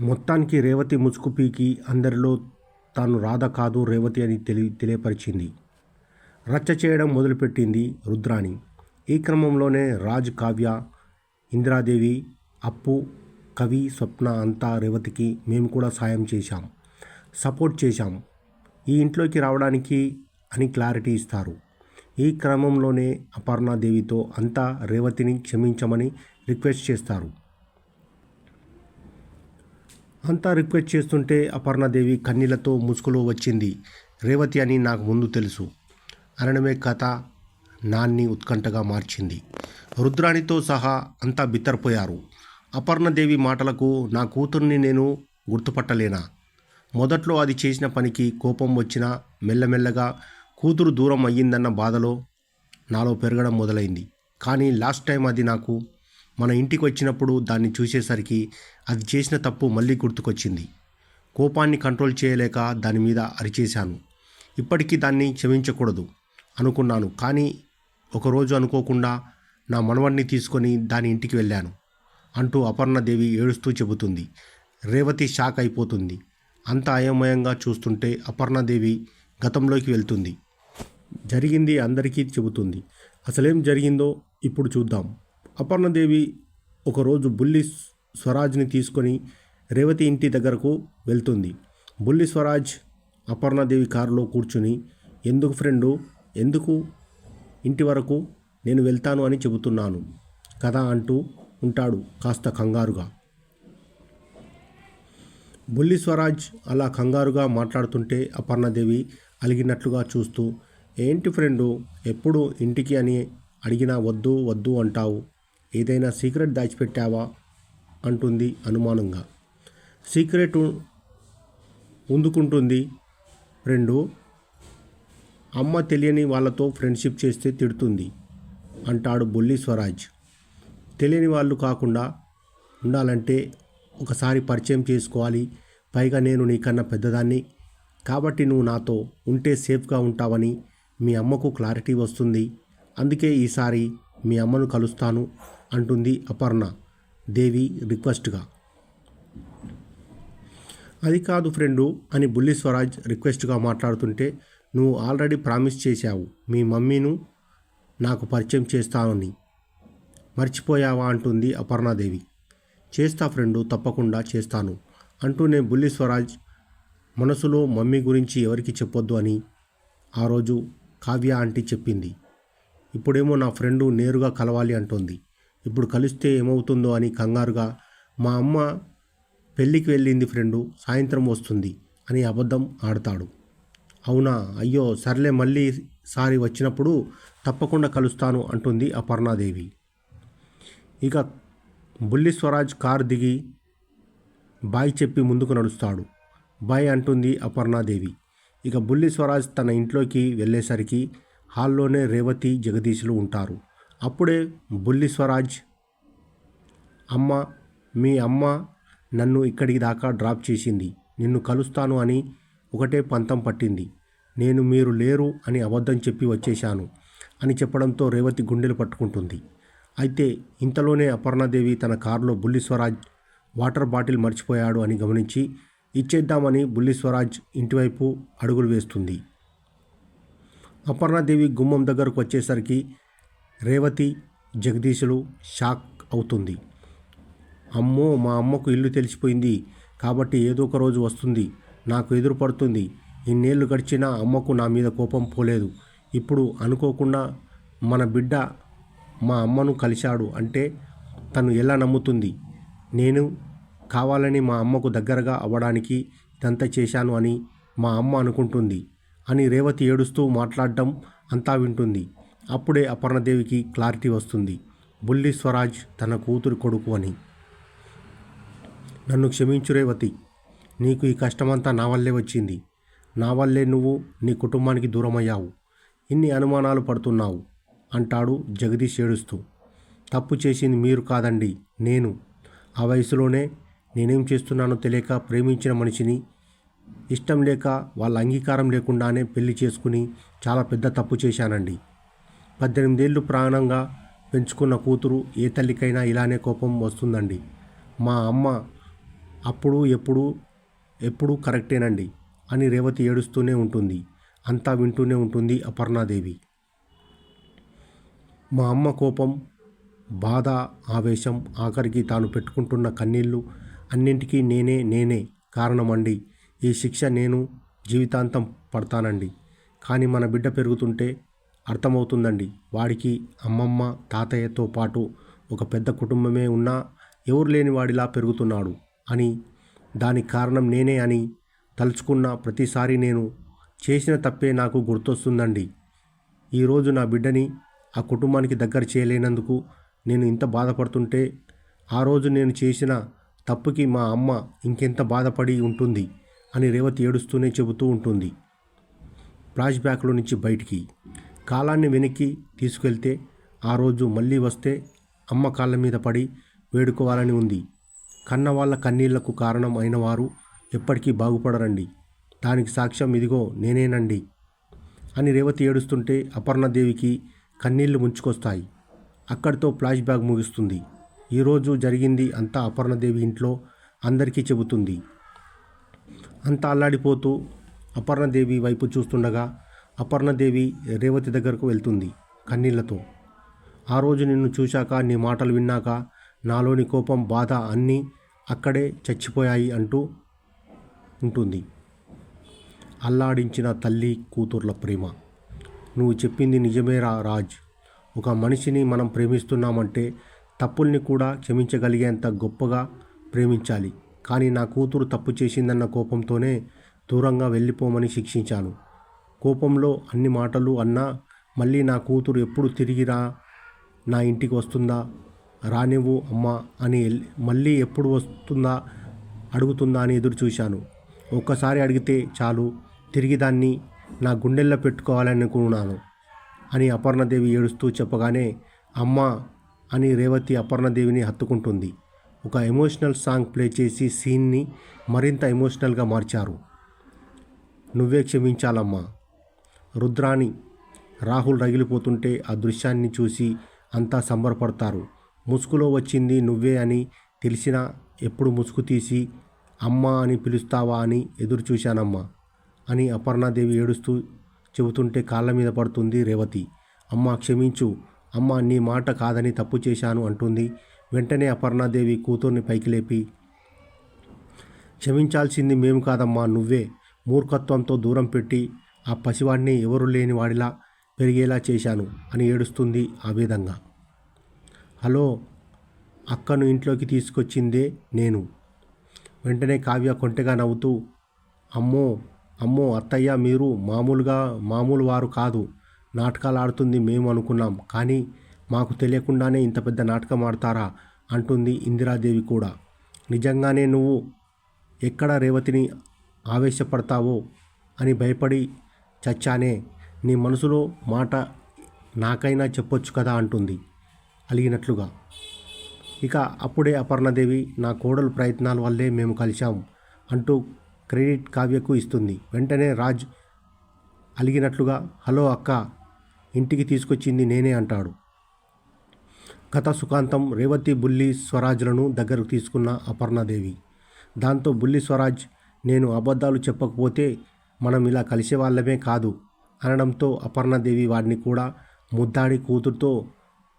మొత్తానికి రేవతి ముసుగు పీకి అందరిలో తాను రాధ కాదు రేవతి అని తెలి తెలియపరిచింది. రచ్చ చేయడం మొదలుపెట్టింది రుద్రాణి. ఈ క్రమంలోనే రాజ్ కావ్య ఇందిరాదేవి అప్పు కవి స్వప్న అంతా రేవతికి మేము కూడా సాయం చేశాం. సపోర్ట్ చేశాం. ఈ ఇంట్లోకి రావడానికి అని క్లారిటీ ఇస్తారు. ఈ క్రమంలోనే అపర్ణాదేవితో అంతా రేవతిని క్షమించమని రిక్వెస్ట్ చేస్తారు. అంతా రిక్వెస్ట్ చేస్తుంటే అపర్ణాదేవి కన్నీళ్ళతో ముసుగులో వచ్చింది. రేవతి అని నాకు ముందు తెలుసు. అనడమే కథ నాన్ని ఉత్కంఠగా మార్చింది. రుద్రాణితో సహా అంతా బిత్తరపోయారు అపర్ణదేవి మాటలకు నా కూతుర్ని నేను గుర్తుపట్టలేనా? మొదట్లో అది చేసిన పనికి కోపం వచ్చినా మెల్లమెల్లగా కూతురు దూరం అయ్యిందన్న బాధలో నాలో పెరగడం మొదలైంది. కానీ లాస్ట్ టైం అది నాకు మన ఇంటికి వచ్చినప్పుడు దాన్ని చూసేసరికి అది చేసిన తప్పు మళ్ళీ గుర్తుకొచ్చింది. కోపాన్ని కంట్రోల్ చేయలేక దాని మీద అరిచేశాను. ఇప్పటికీ దాన్ని క్షమించకూడదు అనుకున్నాను కానీ ఒకరోజు అనుకోకుండా నా మనవడిని తీసుకొని దాని ఇంటికి వెళ్ళాను అంటూ అపర్ణదేవి ఏడుస్తూ చెబుతుంది. రేవతి షాక్ అయిపోతుంది. అంత అయోమయంగా చూస్తుంటే అపర్ణదేవి గతంలోకి వెళ్తుంది. జరిగింది అందరికీ చెబుతుంది. అసలేం జరిగిందో ఇప్పుడు చూద్దాం. అపర్ణదేవి ఒకరోజు బుల్లి స్వరాజ్ని తీసుకొని రేవతి ఇంటి దగ్గరకు వెళ్తుంది. బుల్లి స్వరాజ్ అపర్ణదేవి కారులో కూర్చుని ఎందుకు ఫ్రెండు? ఎందుకు ఇంటి వరకు నేను వెళ్తాను అని చెబుతున్నాను కదా అంటూ ఉంటాడు కాస్త కంగారుగా. బుల్లి స్వరాజ్ అలా కంగారుగా మాట్లాడుతుంటే అపర్ణదేవి అలిగినట్లుగా చూస్తూ ఏంటి ఫ్రెండు? ఎప్పుడు ఇంటికి అని అడిగినా వద్దు వద్దు అంటావు. ఏదైనా సీక్రెట్ దాచిపెట్టావా? అంటుంది అనుమానంగా. సీక్రెట్ ఉందుకుంటుంది. ఫ్రెండు అమ్మ తెలియని వాళ్ళతో ఫ్రెండ్షిప్ చేస్తే తిడుతుంది అంటాడు బొల్లి స్వరాజ్. తెలియని వాళ్ళు కాకుండా ఉండాలంటే ఒకసారి పరిచయం చేసుకోవాలి. పైగా నేను నీకన్నా పెద్దదాన్ని. కాబట్టి నువ్వు నాతో ఉంటే సేఫ్గా ఉంటావని మీ అమ్మకు క్లారిటీ వస్తుంది. అందుకే ఈసారి మీ అమ్మను కలుస్తాను. అంటుంది అపర్ణ. దేవి రిక్వెస్ట్గా. అది కాదు ఫ్రెండు అని బుల్లి స్వరాజ్ రిక్వెస్ట్గా మాట్లాడుతుంటే నువ్వు ఆల్రెడీ ప్రామిస్ చేశావు. మీ మమ్మీను నాకు పరిచయం చేస్తానని మర్చిపోయావా అంటుంది అపర్ణాదేవి. చేస్తా ఫ్రెండు తప్పకుండా చేస్తాను అంటూనే బుల్లి స్వరాజ్ మనసులో మమ్మీ గురించి ఎవరికి చెప్పొద్దు అని ఆ రోజు కావ్య ఆంటీ చెప్పింది. ఇప్పుడేమో నా ఫ్రెండు నేరుగా కలవాలి అంటోంది. ఇప్పుడు కలిస్తే ఏమవుతుందో అని కంగారుగా మా అమ్మ పెళ్ళికి వెళ్ళింది ఫ్రెండు సాయంత్రం వస్తుంది అని అబద్ధం ఆడతాడు. అవునా? అయ్యో సర్లే మళ్ళీ సారి వచ్చినప్పుడు తప్పకుండా కలుస్తాను అంటుంది అపర్ణాదేవి. ఇక బుల్లి స్వరాజ్ కారు దిగి బాయ్ చెప్పి ముందుకు నడుస్తాడు. బాయ్ అంటుంది అపర్ణాదేవి. ఇక బుల్లి స్వరాజ్ తన ఇంట్లోకి వెళ్ళేసరికి హాల్లోనే రేవతి జగదీశులు ఉంటారు. అప్పుడే బుల్లి స్వరాజ్ అమ్మ మీ అమ్మ నన్ను ఇక్కడికి దాకా డ్రాప్ చేసింది. నిన్ను కలుస్తాను అని ఒకటే పంతం పట్టింది. నేను మీరు లేరు అని అబద్ధం చెప్పి వచ్చేశాను అని చెప్పడంతో రేవతి గుండెలు పట్టుకుంటుంది. అయితే ఇంతలోనే అపర్ణాదేవి తన కారులో బుల్లి స్వరాజ్ వాటర్ బాటిల్ మర్చిపోయాడు అని గమనించి ఇచ్చేద్దామని బుల్లి స్వరాజ్ ఇంటివైపు అడుగులు వేస్తుంది అపర్ణాదేవి గుమ్మం దగ్గరకు వచ్చేసరికి రేవతి జగదీశులు షాక్ అవుతుంది. అమ్మో మా అమ్మకు ఇల్లు తెలిసిపోయింది. కాబట్టి ఏదో ఒక రోజు వస్తుంది. నాకు ఎదురు పడుతుంది. ఇన్నేళ్ళు గడిచినా అమ్మకు నా మీద కోపం పోలేదు. ఇప్పుడు అనుకోకుండా మన బిడ్డ మా అమ్మను కలిశాడు అంటే తను ఎలా నమ్ముతుంది? నేను కావాలని మా అమ్మకు దగ్గరగా అవ్వడానికి ఇదంతా చేశాను అని మా అమ్మ అనుకుంటుంది. అని రేవతి ఏడుస్తూ మాట్లాడడం అంతా వింటుంది. అప్పుడే అపర్ణదేవికి క్లారిటీ వస్తుంది. బుల్లి స్వరాజ్ తన కూతురు కొడుకు అని. నన్ను క్షమించు రేవతి. నీకు ఈ కష్టమంతా నా వల్లే వచ్చింది. నా వల్లే నువ్వు నీ కుటుంబానికి దూరమయ్యావు. ఇన్ని అనుమానాలు పడుతున్నావు అంటాడు జగదీష్ ఏడుస్తూ. తప్పు చేసింది మీరు కాదండి నేను. ఆ వయసులోనే నేనేం చేస్తున్నానో తెలియక ప్రేమించిన మనిషిని ఇష్టం లేక వాళ్ళ అంగీకారం లేకుండానే పెళ్ళి చేసుకుని చాలా పెద్ద తప్పు చేశానండి. పద్దెనిమిదేళ్ళు ప్రాణంగా పెంచుకున్న కూతురు ఏ తల్లికైనా ఇలానే కోపం వస్తుందండి. మా అమ్మ అప్పుడు ఎప్పుడు ఎప్పుడు కరెక్టేనండి అని రేవతి ఏడుస్తూనే ఉంటుంది. అంతా వింటూనే ఉంటుంది అపర్ణాదేవి. మా అమ్మ కోపం బాధ ఆవేశం ఆఖరికి తాను పెట్టుకుంటున్న కన్నీళ్ళు అన్నింటికీ నేనే నేనే కారణమండి. ఈ శిక్ష నేను జీవితాంతం పడతానండి. కానీ మన బిడ్డ పెరుగుతుంటే అర్థమవుతుందండి. వాడికి అమ్మమ్మ తాతయ్యతో పాటు ఒక పెద్ద కుటుంబమే ఉన్నా ఎవరు లేని వాడిలా పెరుగుతున్నాడు అని దానికి కారణం నేనే అని తలుచుకున్న ప్రతిసారి నేను చేసిన తప్పే నాకు గుర్తొస్తుందండి. ఈరోజు నా బిడ్డని ఆ కుటుంబానికి దగ్గర చేయలేనందుకు నేను ఇంత బాధపడుతుంటే ఆ రోజు నేను చేసిన తప్పుకి మా అమ్మ ఇంకెంత బాధపడి ఉంటుంది అని రేవతి ఏడుస్తూనే చెబుతూ ఉంటుంది. ఫ్లాష్ బ్యాక్లో నుంచి బయటికి. కాలాన్ని వెనక్కి తీసుకెళ్తే ఆ రోజు మళ్ళీ వస్తే అమ్మ కాళ్ళ మీద పడి వేడుకోవాలని ఉంది. కన్న వాళ్ళ కన్నీళ్ళకు కారణం అయినవారు ఎప్పటికీ బాగుపడరండి. దానికి సాక్ష్యం ఇదిగో నేనేనండి అని రేవతి ఏడుస్తుంటే అపర్ణదేవికి కన్నీళ్ళు ముంచుకొస్తాయి. అక్కడితో ఫ్లాష్ బ్యాక్ ముగుస్తుంది. ఈరోజు జరిగింది అంతా అపర్ణదేవి ఇంట్లో అందరికీ చెబుతుంది. అంతా అల్లాడిపోతూ అపర్ణదేవి వైపు చూస్తుండగా అపర్ణదేవి రేవతి దగ్గరకు వెళ్తుంది కన్నీళ్ళతో. ఆ రోజు నిన్ను చూశాక నీ మాటలు విన్నాక నాలోని కోపం బాధ అన్నీ అక్కడే చచ్చిపోయాయి అంటూ ఉంటుంది. అల్లాడించిన తల్లి కూతుర్ల ప్రేమ. నువ్వు చెప్పింది నిజమేరా రాజ్. ఒక మనిషిని మనం ప్రేమిస్తున్నామంటే తప్పుల్ని కూడా క్షమించగలిగేంత గొప్పగా ప్రేమించాలి. కానీ నా కూతురు తప్పు చేసిందన్న కోపంతోనే దూరంగా వెళ్ళిపోమని శిక్షించాను. కోపంలో అన్ని మాటలు అన్నా మళ్ళీ నా కూతురు ఎప్పుడు తిరిగిరా నా ఇంటికి వస్తుందా రానివ్వు అమ్మా అని మళ్ళీ ఎప్పుడు వస్తుందా అడుగుతుందా అని ఎదురు చూశాను. ఒక్కసారి అడిగితే చాలు తిరిగి దాన్ని నా గుండెల్లో పెట్టుకోవాలనుకున్నాను అని అపర్ణదేవి ఏడుస్తూ చెప్పగానే అమ్మ అని రేవతి అపర్ణదేవిని హత్తుకుంటుంది. ఒక ఎమోషనల్ సాంగ్ ప్లే చేసి సీన్ని మరింత ఎమోషనల్గా మార్చారు. నువ్వే క్షమించాలమ్మా. రుద్రాని రాహుల్ రగిలిపోతుంటే ఆ దృశ్యాన్ని చూసి అంతా సంబరపడతారు. ముసుగులో వచ్చింది నువ్వే అని తెలిసినా ఎప్పుడు ముసుగు తీసి అమ్మా అని పిలుస్తావా అని ఎదురు చూశానమ్మా అని అపర్ణాదేవి ఏడుస్తూ చెబుతుంటే కాళ్ళ మీద పడుతుంది రేవతి. అమ్మా క్షమించు అమ్మా నీ మాట కాదని తప్పు చేశాను అంటుంది. వెంటనే అపర్ణాదేవి కూతుర్ని పైకి లేపి క్షమించాల్సింది మేము కాదమ్మా నువ్వే మూర్ఖత్వంతో దూరం పెట్టి ఆ పసివాడిని ఎవరు లేని వాడిలా పెరిగేలా చేశాను అని ఏడుస్తుంది ఆ విధంగా హలో అక్కను ఇంట్లోకి తీసుకొచ్చిందే నేను. వెంటనే కావ్య కొంటెగా నవ్వుతూ అమ్మో అమ్మో అత్తయ్య మీరు మామూలుగా మామూలు వారు కాదు. నాటకాలు ఆడుతుంది మేము అనుకున్నాం కానీ మాకు తెలియకుండానే ఇంత పెద్ద నాటకం ఆడతారా అంటుంది ఇందిరాదేవి కూడా. నిజంగానే నువ్వు ఎక్కడ రేవతిని ఆవేశపడతావో అని భయపడి చచ్చానే నీ మనసులో మాట నాకైనా చెప్పొచ్చు కదా అంటుంది. అలిగినట్లుగా. ఇక అప్పుడే అపర్ణదేవి నా కోడలు ప్రయత్నాల వల్లే మేము కలిశాం అంటూ క్రెడిట్ కావ్యకు ఇస్తుంది. వెంటనే రాజ్ అలిగినట్లుగా హలో అక్క ఇంటికి తీసుకొచ్చింది నేనే అంటాడు. కథ సుఖాంతం రేవతి బుల్లి స్వరాజ్లను దగ్గరకు తీసుకున్న అపర్ణాదేవి. దాంతో బుల్లి స్వరాజ్ నేను అబద్ధాలు చెప్పకపోతే మనం ఇలా కలిసే వాళ్ళమే కాదు అనడంతో అపర్ణాదేవి వాడిని కూడా ముద్దాడి కూతురుతో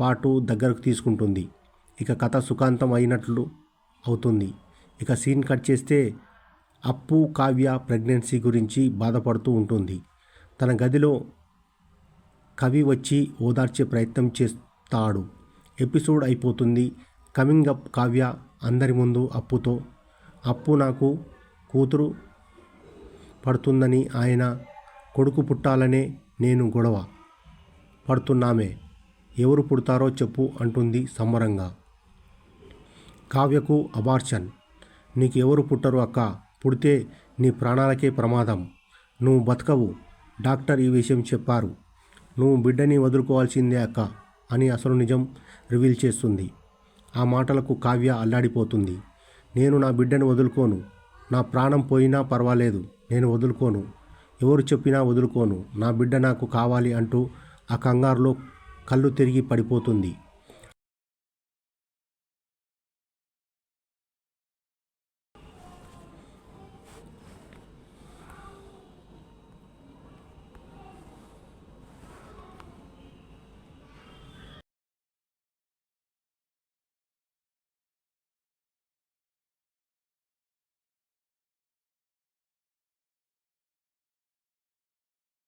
పాటు దగ్గరకు తీసుకుంటుంది. ఇక కథ సుఖాంతం అయినట్లు అవుతుంది. ఇక సీన్ కట్ చేస్తే అప్పు కావ్య ప్రెగ్నెన్సీ గురించి బాధపడుతూ ఉంటుంది. తన గదిలో కవి వచ్చి ఓదార్చే ప్రయత్నం చేస్తాడు. ఎపిసోడ్ అయిపోతుంది. కమింగ్ అప్ కావ్య అందరి ముందు అప్పుతో అప్పు నాకు కూతురు పడుతుందని ఆయన కొడుకు పుట్టాలనే నేను గొడవ. పడుతున్నామే. ఎవరు పుడతారో చెప్పు అంటుంది సంబరంగా. కావ్యకు అబార్షన్. నీకు ఎవరు పుట్టరు అక్క? పుడితే నీ ప్రాణాలకే ప్రమాదం. నువ్వు బతకవు. డాక్టర్ ఈ విషయం చెప్పారు. నువ్వు బిడ్డని వదులుకోవాల్సిందే అక్క అని అసలు నిజం రివీల్ చేస్తుంది. ఆ మాటలకు కావ్య అల్లాడిపోతుంది. నేను నా బిడ్డను వదులుకోను. నా ప్రాణం పోయినా పర్వాలేదు నేను వదులుకోను. ఎవరు చెప్పినా వదులుకోను. నా బిడ్డ నాకు కావాలి అంటూ ఆ కంగారులో కళ్ళు తిరిగి పడిపోతుంది.